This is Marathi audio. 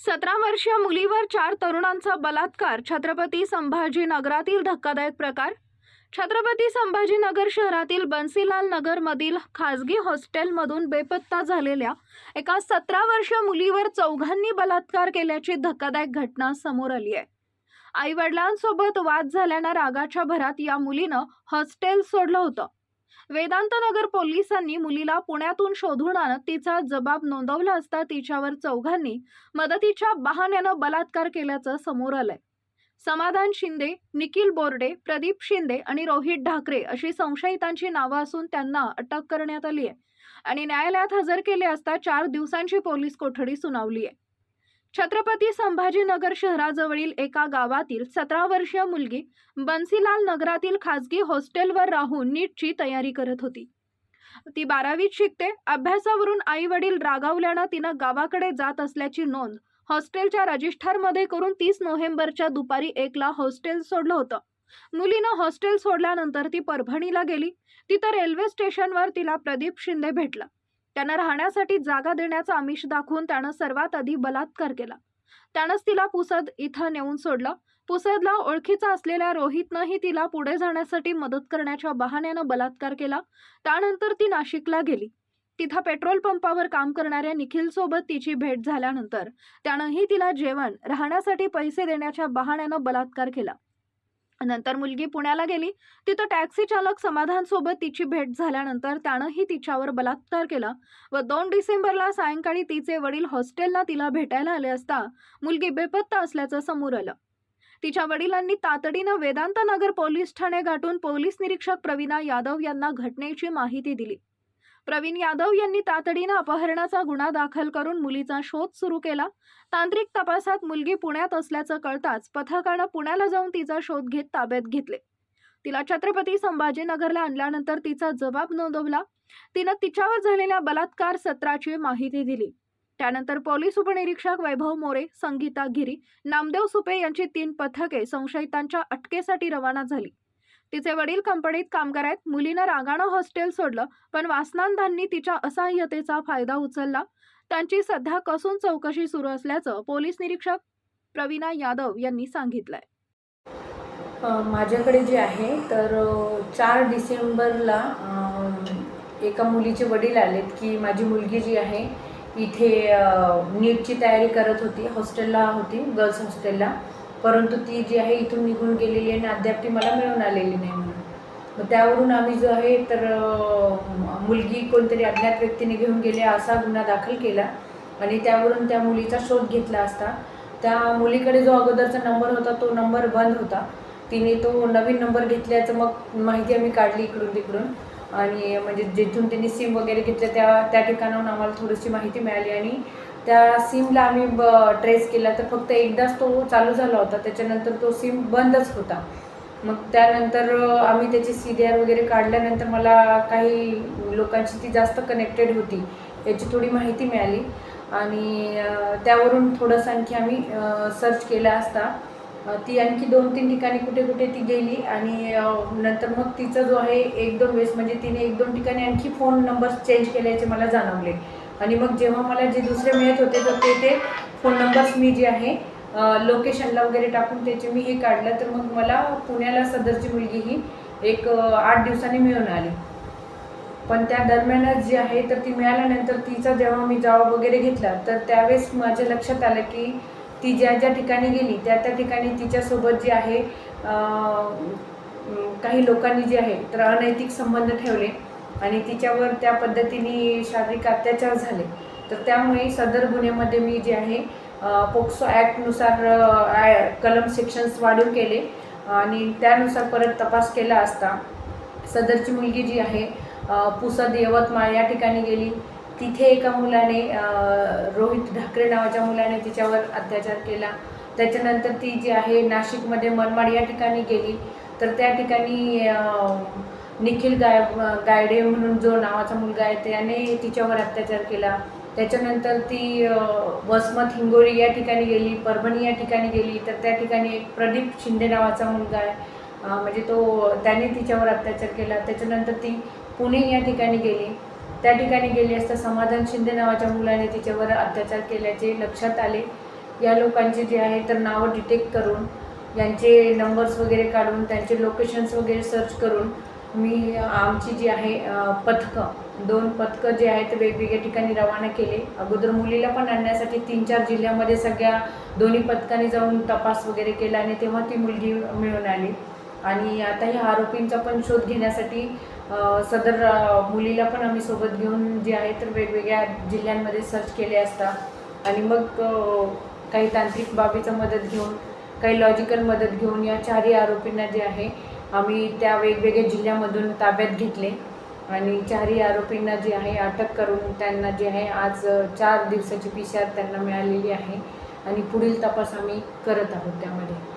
सतरा वर्षीय मुलीवर चार तरुणांचा बलात्कार. छत्रपती संभाजीनगरातील धक्कादायक प्रकार. छत्रपती संभाजीनगर शहरातील बन्सीलाल नगरमधील खाजगी हॉस्टेलमधून बेपत्ता झालेल्या एका सतरा वर्षीय मुलीवर चौघांनी बलात्कार केल्याची धक्कादायक घटना समोर आली आहे. आई वडिलांसोबत वाद झाल्यानं रागाच्या भरात या मुलीनं हॉस्टेल सोडलं होतं. वेदांतनगर पोलिसांनी मुलीला पुण्यातून शोधून आणत तिचा जबाब नोंदवला असता तिच्यावर चौघांनी मदतीच्या बहाण्यानं बलात्कार केल्याचं समोर आलंय. समाधान शिंदे निखिल बोर्डे प्रदीप शिंदे आणि रोहित ढाकरे अशी संशयितांची नावं असून त्यांना अटक करण्यात आली आहे आणि न्यायालयात हजर केले असता चार दिवसांची पोलीस कोठडी सुनावली आहे छत्रपती संभाजीनगर शहराजवळील एका गावातील सतरा वर्षीय मुलगी बन्सीलाल नगरातील खासगी हॉस्टेलवर राहून नीटची तयारी करत होती. ती बारावीत शिकते अभ्यासावरून आई वडील रागावल्यानं तिनं गावाकडे जात असल्याची नोंद हॉस्टेलच्या रजिस्टरमध्ये करून तीस नोव्हेंबरच्या दुपारी एकला हॉस्टेल सोडलं होतं. मुलीनं हॉस्टेल सोडल्यानंतर ती परभणीला गेली. तिथं रेल्वे स्टेशनवर तिला प्रदीप शिंदे भेटला. त्यानं राहण्यासाठी जागा देण्याचं आमिष दाखवून त्यानं सर्वात आधी बलात्कार केला. त्यानंच तिला पुसद इथं नेऊन सोडलं. पुसदला ओळखीचा असलेल्या रोहितनंही तिला पुढे जाण्यासाठी मदत करण्याच्या बहाण्यानं बलात्कार केला. त्यानंतर ती नाशिकला गेली. तिथं पेट्रोल पंपावर काम करणाऱ्या निखिलसोबत तिची भेट झाल्यानंतर त्यानंही तिला जेवण राहण्यासाठी पैसे देण्याच्या बहाण्यानं बलात्कार केला. नंतर मुलगी पुण्याला गेली. तिथं टॅक्सी चालक समाधानसोबत तिची भेट झाल्यानंतर त्यानंही तिच्यावर बलात्कार केला व दोन डिसेंबरला सायंकाळी तिचे वडील हॉस्टेलला तिला भेटायला आले असता मुलगी बेपत्ता असल्याचं समोर आलं. तिच्या वडिलांनी तातडीनं वेदांत नगर पोलीस ठाणे गाठून पोलीस निरीक्षक प्रवीणा यादव यांना घटनेची माहिती दिली. प्रवीण यादव यांनी तातडीनं अपहरणाचा गुन्हा दाखल करून मुलीचा शोध सुरू केला. तांत्रिक तपासात मुलगी पुण्यात असल्याचं कळताच पथकानं पुण्याला जाऊन तिचा शोध घेत ताब्यात घेतले. तिला छत्रपती संभाजीनगरला आणल्यानंतर तिचा जबाब नोंदवला. तिनं तिच्यावर झालेल्या बलात्कार सत्राची माहिती दिली. त्यानंतर पोलीस उपनिरीक्षक वैभव मोरे संगीता गिरी नामदेव सुपे यांची तीन पथके संशयितांच्या अटकेसाठी रवाना झाली. तिचे वडील कंपनीत कामगार आहेत मुलीनं रागानं हॉस्टेल सोडलं पण वासनांधांनी तिच्या असहाय्यतेचा फायदा उचलला. त्यांची सध्या कसून चौकशी सुरू असल्याचं पोलीस निरीक्षक प्रवीणा यादव यांनी सांगितलंय. माझ्याकडे जे आहे तर चार डिसेंबरला एका मुलीचे वडील आलेत की माझी मुलगी जी आहे इथे नीटची तयारी करत होती हॉस्टेलला होती गर्ल्स हॉस्टेलला. परंतु ती जी आहे इथून निघून गेलेली आहे आणि अद्याप ती मला मिळून आलेली नाही म्हणून. मग त्यावरून आम्ही जो आहे तर मुलगी कोणतरी अज्ञात व्यक्तीने घेऊन गेले असा गुन्हा दाखल केला. आणि त्यावरून त्या मुलीचा शोध घेतला असता. त्या मुलीकडे जो अगोदरचा नंबर होता तो नंबर बंद होता. तिने तो नवीन नंबर घेतल्याचं मग माहिती आम्ही काढली इकडून तिकडून. आणि म्हणजे जिथून त्यांनी सिम वगैरे घेतलं त्या त्या ठिकाणाहून आम्हाला थोडीशी माहिती मिळाली. आणि त्या सिमला आम्ही ब ट्रेस केला. तर फक्त एकदाच तो चालू झाला होता. त्याच्यानंतर तो सिम बंदच होता. मग त्यानंतर आम्ही त्याची सी डी आर वगैरे काढल्यानंतर मला काही लोकांची ती जास्त कनेक्टेड होती. याची थोडी माहिती मिळाली. आणि त्यावरून थोडंसं आणखी आम्ही सर्च केला असता. ती आणखी दोन तीन ठिकाणी कुठे कुठे ती गेली. आणि नंतर मग तिचं जो आहे एक दोन वेळेस म्हणजे तिने एक दोन ठिकाणी आणखी फोन नंबर चेंज केल्याचे मला जाणवले. आणि मग जेव्हा मला जे दुसरे मिळत होते तर ते ते फोन नंबर्स मी जे आहे लोकेशनला वगैरे टाकून त्याचे मी हे काढलं. तर मग मला पुण्याला सदरची मुलगी ही एक आठ दिवसांनी मिळून आली. पण त्या दरम्यानच जी आहे तर ती मिळाल्यानंतर तिचा जेव्हा मी जॉब वगैरे घेतला तर त्यावेळेस माझ्या लक्षात आलं की ती ज्या ज्या ठिकाणी गेली त्या त्या ठिकाणी तिच्यासोबत जे आहे काही लोकांनी जे आहे तर अनैतिक संबंध ठेवले. आणि तिच्यावर त्या पद्धतीने शारीरिक अत्याचार झाले. तर त्यामुळे सदर गुन्ह्यामध्ये मी जे आहे पोक्सो ॲक्टनुसार ॲ- कलम सेक्शन्स वाढीव केले. आणि त्यानुसार परत तपास केला असता सदरची मुलगी जी आहे पुसद यवतमाळ या ठिकाणी गेली. तिथे एका मुलाने रोहित ढाकरे नावाच्या मुलाने तिच्यावर अत्याचार केला. त्याच्यानंतर ती जी आहे नाशिकमध्ये मनमाड या ठिकाणी गेली. तर त्या ठिकाणी निखिल गाय गायडे म्हणून जो नावाचा मुलगा आहे त्याने तिच्यावर अत्याचार केला. त्याच्यानंतर ती वसमत हिंगोरी या ठिकाणी गेली परभणी या ठिकाणी गेली. तर त्या ठिकाणी एक प्रदीप शिंदे नावाचा मुलगा आहे. म्हणजे तो त्याने तिच्यावर अत्याचार केला. त्याच्यानंतर ती पुणे या ठिकाणी गेली. त्या ठिकाणी गेली असता समाधान शिंदे नावाच्या मुलाने तिच्यावर अत्याचार केल्याचे लक्षात आले. या लोकांचे जे आहे तर नावं डिटेक्ट करून यांचे नंबर्स वगैरे काढून त्यांचे लोकेशन्स वगैरे सर्च करून मी आमची जी आहे पथकं दोन पथकं जे आहेत ते वेगवेगळ्या ठिकाणी रवाना केले. अगोदर मुलीला पण आणण्यासाठी तीन चार जिल्ह्यामध्ये सगळ्या दोन्ही पथकांनी जाऊन तपास वगैरे केला आणि तेव्हा ती मुलगी मिळून आली. आणि आता ह्या आरोपींचा पण शोध घेण्यासाठी सदर मुलीला पण आम्ही सोबत घेऊन जे आहे तर वेगवेगळ्या जिल्ह्यांमध्ये सर्च केले असता. आणि मग काही तांत्रिक बाबीचं मदत घेऊन काही लॉजिकल मदत घेऊन या चारही आरोपींना जे आहे आम्ही त्या वेगवेगळ्या जिल्ह्यामधून ताब्यात घेतले. आणि चारही आरोपींना जे आहे अटक करून त्यांना जे आहे आज चार दिवसाची पी त्यांना मिळालेली आहे. आणि पुढील तपास आम्ही करत आहोत त्यामध्ये.